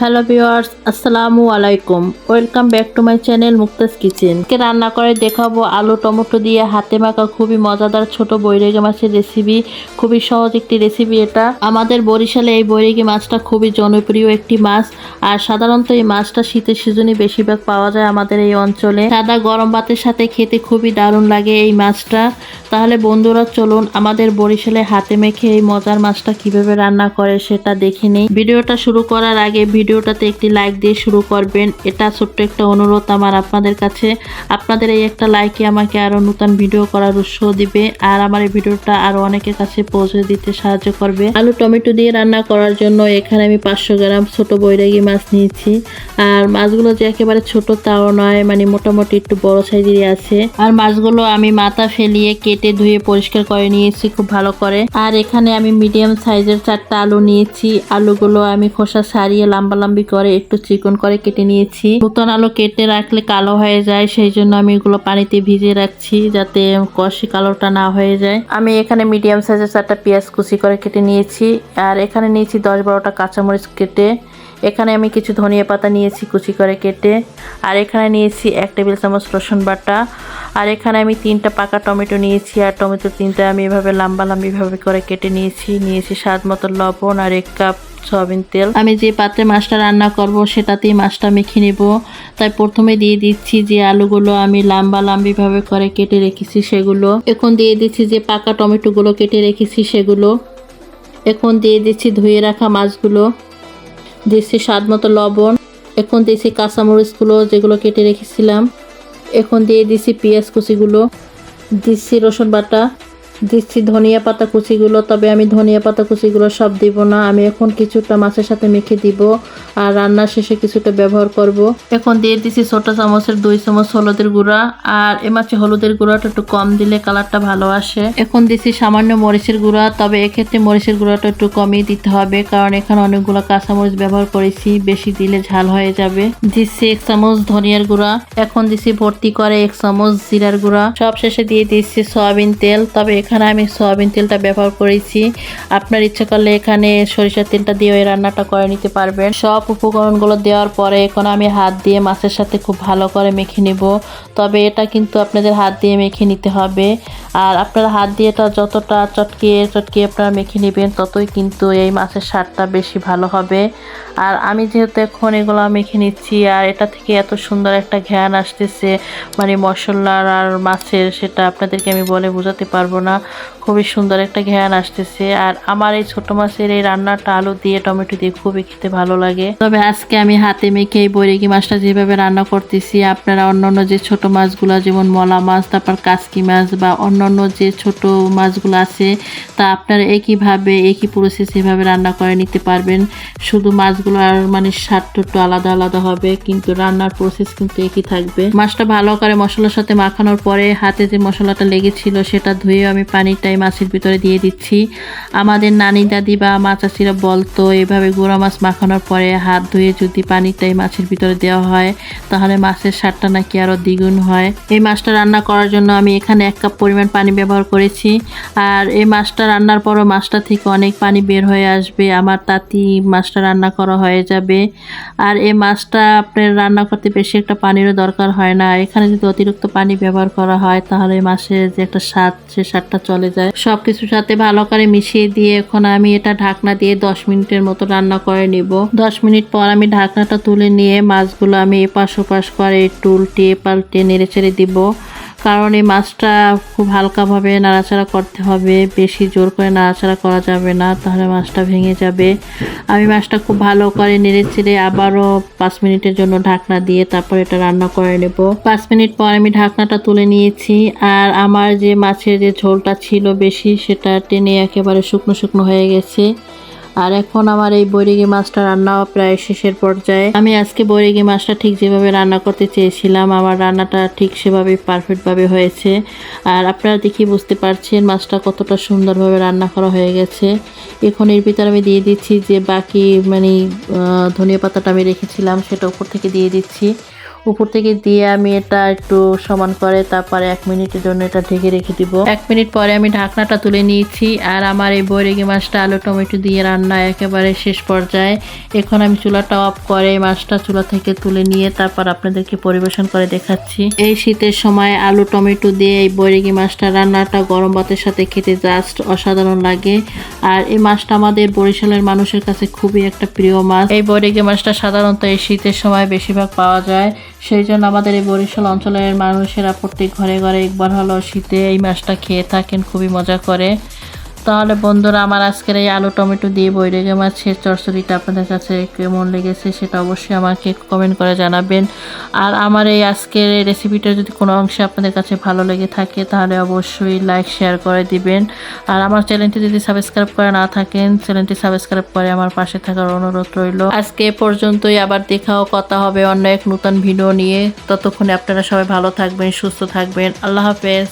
Hello viewers, আসসালামু আলাইকুম। Welcome back to my channel Mukta's kitchen. কে রান্না করে দেখাবো আলু টমেটো দিয়ে হাতে মাখা খুবই মজাদার ছোট বৈরাগী মাছের রেসিপি খুবই সহজ একটি রেসিপি এটা। আমাদের বরিশালে এই বৈরাগী মাছটা খুবই জনপ্রিয় একটি মাছ। আর সাধারণত এই মাছটা শীতের সিজনে বেশিরভাগ পাওয়া যায় আমাদের এই অঞ্চলে। সাদা গরম ভাতের সাথে খেতে খুবই দারুণ লাগে এই মাছটা। তাহলে বন্ধুরা, চলুন আমাদের বরিশালে হাতে মেখে এই মজার মাছটা কীভাবে রান্না করে সেটা দেখে নিই। ভিডিওটা শুরু করার আগে ভিডিওটাতে একটি লাইক দিয়ে শুরু করবেন। এটা ছোট্ট একটা অনুরোধ আমার আপনাদের কাছে। আপনাদের এই একটা লাইকে আমাকে আরও নতুন ভিডিও করার উৎসাহ দিবে আর আমার এই ভিডিওটা আরও অনেকের কাছে পৌঁছে দিতে সাহায্য করবে। আলু, টমেটো দিয়ে রান্না করার জন্য এখানে আমি পাঁচশো গ্রাম ছোট বৈরাগী মাছ নিয়েছি। আর মাছগুলো যে একেবারে ছোট তাও নয় মানে মোটামুটি একটু বড় সাইজেরই আছে। আর মাছগুলো আমি মাথা ফেলিয়ে কেটে ধুয়ে পরিষ্কার করে নিয়েছি খুব ভালো করে। আর এখানে আমি মিডিয়াম সাইজের চারটা আলু নিয়েছি। আলুগুলো আমি খোসা সারিয়ে লম্বা লম্বি করে, একটু চিকন করে কেটে নিয়েছি। নতুন আলু কেটে রাখলে কালো হয়ে যায় সেই জন্য আমি এগুলো পানিতে ভিজে রাখছি যাতে কষি কালোটা না হয়ে যায়। আমি এখানে মিডিয়াম সাইজের চারটা পেঁয়াজ কুচি করে কেটে নিয়েছি। আর এখানে নিয়েছি দশ বারোটা কাঁচামরিচ কেটে এখানে আমি কিছু ধনিয়া পাতা নিয়েছি কুচি করে কেটে, আর এখানে নিয়েছি এক টেবিল চামচ রসুন বাটা, আর এখানে আমি তিনটা পাকা টমেটো নিয়েছি, আর টমেটো তিনটা আমি এভাবে লম্বা লম্বিভাবে করে কেটে নিয়েছি। নিয়েছি স্বাদ মতো লবণ আর এক কাপ সয়াবিন তেল। আমি যে পাত্রে মাছটা রান্না করব সেটাতেই মাছটা মেখে নেব। তাই প্রথমে দিয়ে দিচ্ছি যে আলুগুলো আমি লম্বা লম্বিভাবে করে কেটে রেখেছি সেগুলো। এখন দিয়ে দিচ্ছি যে পাকা টমেটোগুলো কেটে রেখেছি সেগুলো। এখন দিয়ে দিচ্ছি ধুয়ে রাখা মাছগুলো। দিচ্ছি স্বাদ মতো লবণ, এখন দিচ্ছি কাঁচামরিচগুলো যেগুলো কেটে রেখেছিলাম, এখন দিয়ে দিছি পেঁয়াজ কুচিগুলো দিচ্ছি রসুন বাটা দিচ্ছি ধনিয়া পাতা কুচিগুলো, তবে আমি ধনিয়া পাতা কুচিগুলো সব দিব না। আমি এখন কিছুটা মাছের সাথে মেখে দিব আর রান্নার শেষে কিছুটা ব্যবহার করব। এখন দিয়ে দিচ্ছি ছোটো চামচের দুই চামচ হলুদের গুঁড়া আর এ মাছে হলুদের গুঁড়াটা একটু কম দিলে কালারটা ভালো আসে। এখন দিচ্ছি সামান্য মরিচের গুঁড়া, তবে এক্ষেত্রে মরিচের গুঁড়াটা একটু কমই দিতে হবে কারণ এখানে অনেকগুলো কাঁচামরিচ ব্যবহার করেছি, বেশি দিলে ঝাল হয়ে যাবে। দিচ্ছি এক চামচ ধনিয়ার গুঁড়া, এখন দিচ্ছি ভর্তি করে এক চামচ জিরার গুঁড়া। সব শেষে দিয়ে দিচ্ছি সয়াবিন তেল, তবে এখানে আমি সয়াবিন তেলটা ব্যবহার করেছি। আপনার ইচ্ছে করলে এখানে সরিষার তেলটা দিয়ে ওই রান্নাটা করে নিতে পারবেন। সব উপকরণগুলো দেওয়ার পরে এখন আমি হাত দিয়ে মাছের সাথে খুব ভালো করে মেখে নেব। তবে এটা কিন্তু আপনাদের হাত দিয়ে মেখে নিতে হবে। আর আপনারা হাত দিয়ে এটা যতটা চটকিয়ে চটকিয়ে আপনারা মেখে নেবেন, ততই কিন্তু এই মাছের স্বাদটা বেশি ভালো হবে। আর আমি যেহেতু এখন এগুলো মেখে নিচ্ছি, আর এটা থেকে এত সুন্দর একটা ঘ্যান আসতেছে মানে মশলার আর মাছের, সেটা আপনাদেরকে আমি বলে বোঝাতে পারব না। খুবই সুন্দর একটা ঘ্যান আসতেছে। আর আমার এই ছোট মাছের এই রান্নাটা আলু দিয়ে, টমেটো দিয়ে খুবই খেতে ভালো লাগে। তবে আজকে আমি হাতে মেখে এই বৈরাগী মাছটা যেভাবে রান্না করতেছি, আপনারা অন্যান্য যে ছোট মাছগুলো যেমন মলা মাছ, তারপর কাসকি মাছ বা অন্যান্য যে ছোট মাছগুলো আছে, তা আপনারা একইভাবে, একই প্রসেস এভাবে রান্না করে নিতে পারবেন। শুধু মাছগুলো আর মানে স্বাদটা একটু আলাদা আলাদা হবে, কিন্তু রান্নার প্রসেস কিন্তু একই থাকবে। মাছটা ভালো করে মশলার সাথে মাখানোর পরে হাতে যে মশলাটা লেগেছিল, সেটা ধুয়ে আমি পানিটাই মাছের ভিতরে দিয়ে দিচ্ছি। আমাদের নানি, দাদি বা মা চাষিরা বলতো, এভাবে গুঁড়া মাছ মাখানোর পরে হাত ধুয়ে যদি পানিটাই মাছের ভিতরে দেওয়া হয়, তাহলে মাছের স্বাদটা নাকি আরও দ্বিগুণ হয়। এই মাছটা রান্না করার জন্য আমি এখানে এক কাপ পরিমাণ পানি ব্যবহার করেছি। আর এই মাছটা রান্নার পরও মাছটা থেকে অনেক পানি বের হয়ে আসবে। আমার তাতি মাছটা রান্না করা হয়ে যাবে। আর এই মাছটা আপনার রান্না করতে বেশি একটা পানিরও দরকার হয় না। এখানে যদি অতিরিক্ত পানি ব্যবহার করা হয়, তাহলে মাছের যে একটা স্বাদ, সে স্বাদটা চলে যায়। সব কিছুর সাথে ভালো করে মিশিয়ে দিয়ে এখন আমি এটা ঢাকনা দিয়ে দশ মিনিটের মতো রান্না করে নিব। দশ মিনিট পর আমি ঢাকনাটা তুলে নিয়ে মাছগুলো আমি এপাশ ওপাশ করে একটু উল্টিয়ে পাল্টে নেড়ে ছেড়ে দিব। কারণ এই মাছটা খুব হালকাভাবে নাড়াচাড়া করতে হবে, বেশি জোর করে নাড়াচাড়া করা যাবে না, তাহলে মাছটা ভেঙে যাবে। আমি মাছটা খুব ভালো করে নেড়ে আবারও পাঁচ মিনিটের জন্য ঢাকনা দিয়ে তারপর এটা রান্না করে নেব। পাঁচ মিনিট পর আমি ঢাকনাটা তুলে নিয়েছি আর আমার যে মাছের যে ঝোলটা ছিল বেশি, সেটা টেনে একেবারে শুকনো শুকনো হয়ে গেছে। আর এখন আমার এই বৈরিগি মাছটা রান্না প্রায় শেষের পর্যায়ে। আমি আজকে বৈরিগি মাছটা ঠিক যেভাবে রান্না করতে চেয়েছিলাম, আমার রান্নাটা ঠিক সেভাবে পারফেক্টভাবে হয়েছে। আর আপনারা দেখি বুঝতে পারছেন মাছটা কতটা সুন্দরভাবে রান্না করা হয়ে গেছে। এখন এর ভিতরে আমি দিয়ে দিচ্ছি যে বাকি মানে ধনিয়া পাতাটা আমি রেখেছিলাম, সেটা উপর থেকে দিয়ে দিচ্ছি। উপর থেকে দিয়ে আমি এটা একটু সমান করে তারপরে এক মিনিটের জন্য এটা ঢেকে রেখে দিব। এক মিনিট পরে আমি ঢাকনাটা তুলে নিয়েছি আর আমার এই বৈরেগি মাছটা আলু টমেটো দিয়ে রান্না একেবারে শেষ পর্যায়ে। এখন আমি চুলাটা অফ করে মাছটা চুলা থেকে তুলে নিয়ে তারপর আপনাদেরকে পরিবেশন করে দেখাচ্ছি। এই শীতের সময় আলু টমেটো দিয়ে এই বৈরেগি মাছটা রান্নাটা গরম ভাতের সাথে খেতে জাস্ট অসাধারণ লাগে। আর এই মাছটা আমাদের বরিশালের মানুষের কাছে খুবই একটা প্রিয় মাছ। এই বৈরেগি মাছটা সাধারণত এই শীতের সময় বেশিরভাগ পাওয়া যায়। সেই জন্য আমাদের এই বরিশাল অঞ্চলের মানুষেরা প্রত্যেক ঘরে ঘরে একবার হলো শীতে এই মাছটা খেয়ে থাকেন, খুবই মজা করে। তাহলে বন্ধুরা, আমার আজকের এই আলু টমেটো দিয়ে বৈরেগে মাছের চরচড়িটা আপনাদের কাছে কেমন লেগেছে সেটা অবশ্যই আমাকে কমেন্ট করে জানাবেন। আর আমার এই আজকের এই রেসিপিটা যদি কোনো অংশে আপনাদের কাছে ভালো লেগে থাকে, তাহলে অবশ্যই লাইক শেয়ার করে দিবেন। আর আমার চ্যানেলটি যদি সাবস্ক্রাইব করে না থাকেন চ্যানেলটি সাবস্ক্রাইব করে আমার পাশে থাকার অনুরোধ রইল। আজকে পর্যন্তই, আবার দেখাও কথা হবে অন্য এক নতুন ভিডিও নিয়ে। ততক্ষণে আপনারা সবাই ভালো থাকবেন, সুস্থ থাকবেন। আল্লাহ হাফেজ।